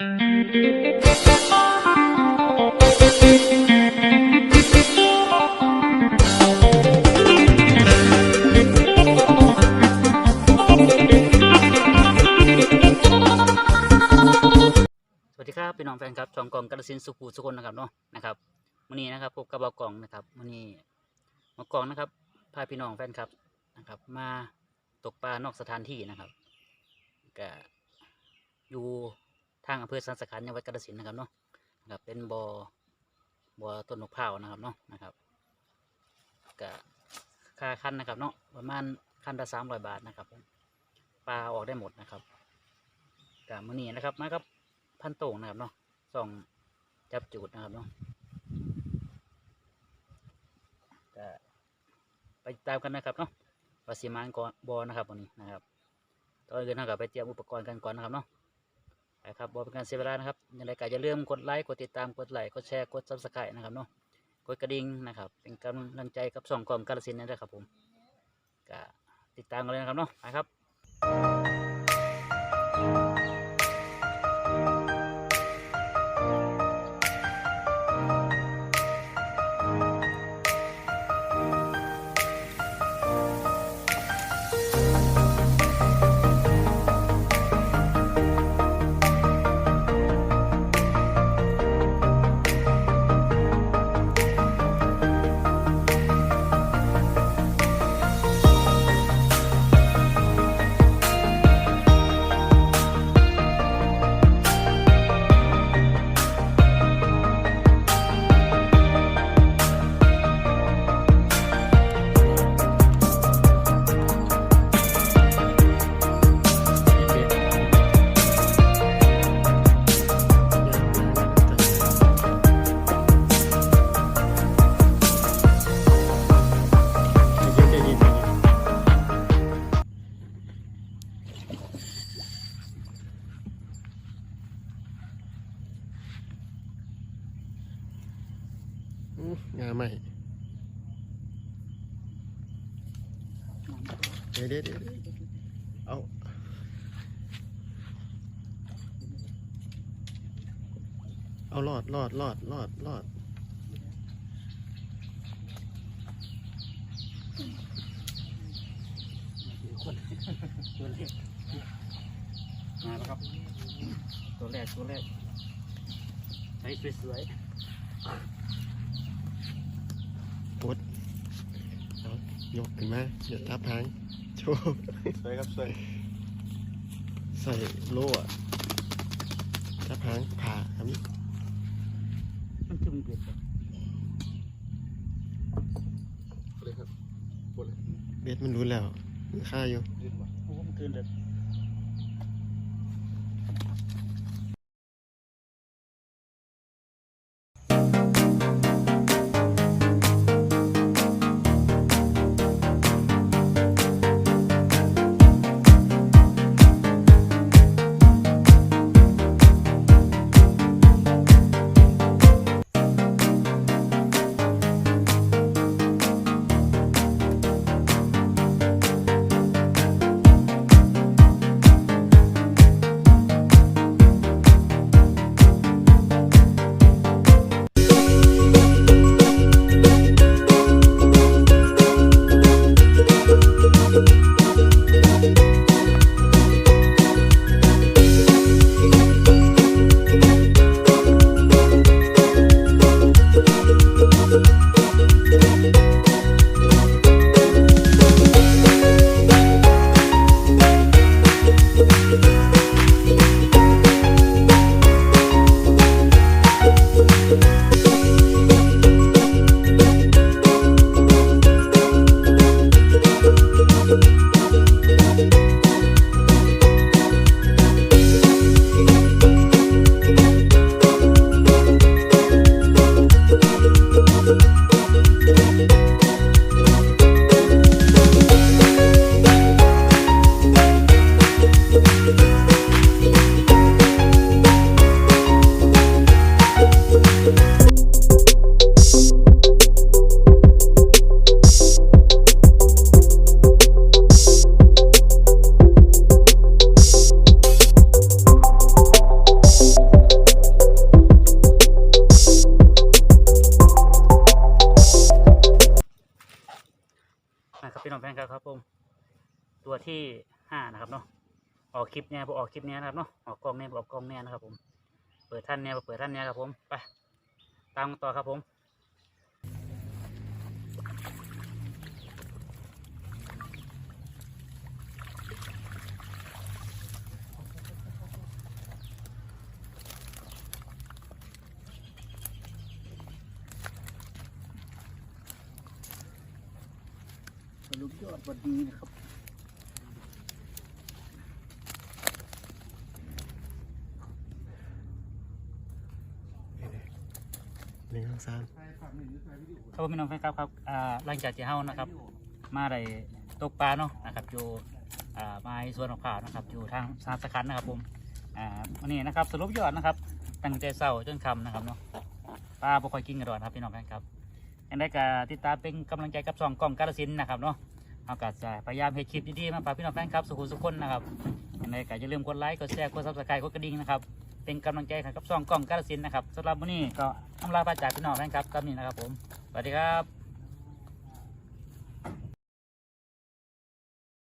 สวัสดีครับพี่น้องแฟนครับช่องกล่องกระสินสุขูสุคนนะครับเนาะนะครับมื้อนี้นะครับพบกับเบากล่องนะครับมื้อนี้เบากล่องนะครับพาพี่น้องแฟนครับนะครับ มาตกปลานอกสถานที่นะครับก็อยู่ ทางอำเภอสันสขันจังหวัดกาฬสินธุ์นะครับเนาะนะครับเป็นบ่อบ่อต้นมะพร้าวนะครับเนาะนะครับก็ค่าคันนะครับเนาะประมาณคันละสามร้อยบาทนะครับปลาออกได้หมดนะครับก็มื้อนีนะครับมาครับพันโต่งนะครับเนาะส่องจับจูดนะครับเนาะก็ไปตามกันนะครับเนาะว่าสีมานก่อนบอนะครับวันนี้นะครับตอนอื่นเราก็ไปเตรียมอุปกรณ์กันก่อนนะครับเนาะ ไปครับบอกเป็นการเสียเวลานะครับยังไรก็อย่าลืมกดไลค์กดติดตามกดไลค์กดแชร์กดซับสไครต์นะครับเนาะกดกระดิ่งนะครับ เป็นกำลังใจกับสองกล่องกาลสินนั่นะครับผมก็ติดตามกันเลยนะครับเนาะไปครับ งาใหม่เดี๋ยวเดี๋ยวเด็ดเอาเอาลอดลอดลอดลอดหลอดตัวแรกมาแล้วครับ ตัวแรกตัวแรกใช้สวยปดเอา ยกขึ้นมาเดี๋ยวทับหางโชว์สวยครับสวยใส่โล่อะทับหางผ่าครับนี่ๆมันคือมันเบียดกันเลยครับปวดเลยเบ็ดมันรู้แล้วมันฆ่าอยู่ยืนว่ะโอ้มันคืนเด็ด ที่ห้านะครับเนาะออกคลิปเนี่ยบ่ออกคลิปเนี้ยนะครับเนาะออกกล้องเนี่ยออกกล้องเนี่ยนะครับผมเปิดท่านเนี่ยเปิดท่านเนี่ยครับผมไปตามต่อครับผมสรุปยอดวันนี้นะครับ หนึ่งส องสามครับผมพี่น้องแฟนคลับครับอ่าหลังจากที่เฮานะครับ มาได้ตกปลาเนาะนะครับอยู่อ่าไม้สวนของข่าวนะครับ อยู่ทางสาสคันนะครับผมอ่าวันนี้นะครับสรุปยอดนะครับ ตั้งแต่เช้าจนค่ำนะครับเนาะปลาบ่ค่อยกินกันดอนครับพี่น้องแฟนครับยังได้ก็ติดตามเป็นกำลังใจกับสองกล่องกาลสินนะครับเนาะ เอาก็จะพยายามเฮ็ดคลิปดีๆมาฝากพี่น้องแฟนครับสุขุสุขคนนะครับยังไงก็อย่าลืมกดไลค์กดแชร์กดซับสไครต์กดกระดิ่งนะครับเป็นกำลังใจให้กับซองกล้องกาลสินนะครับสำหรับวันนี้ก็อำลาพระจากพี่น้องแฟนครับกับนี้นะครับผมสวัสดีครับ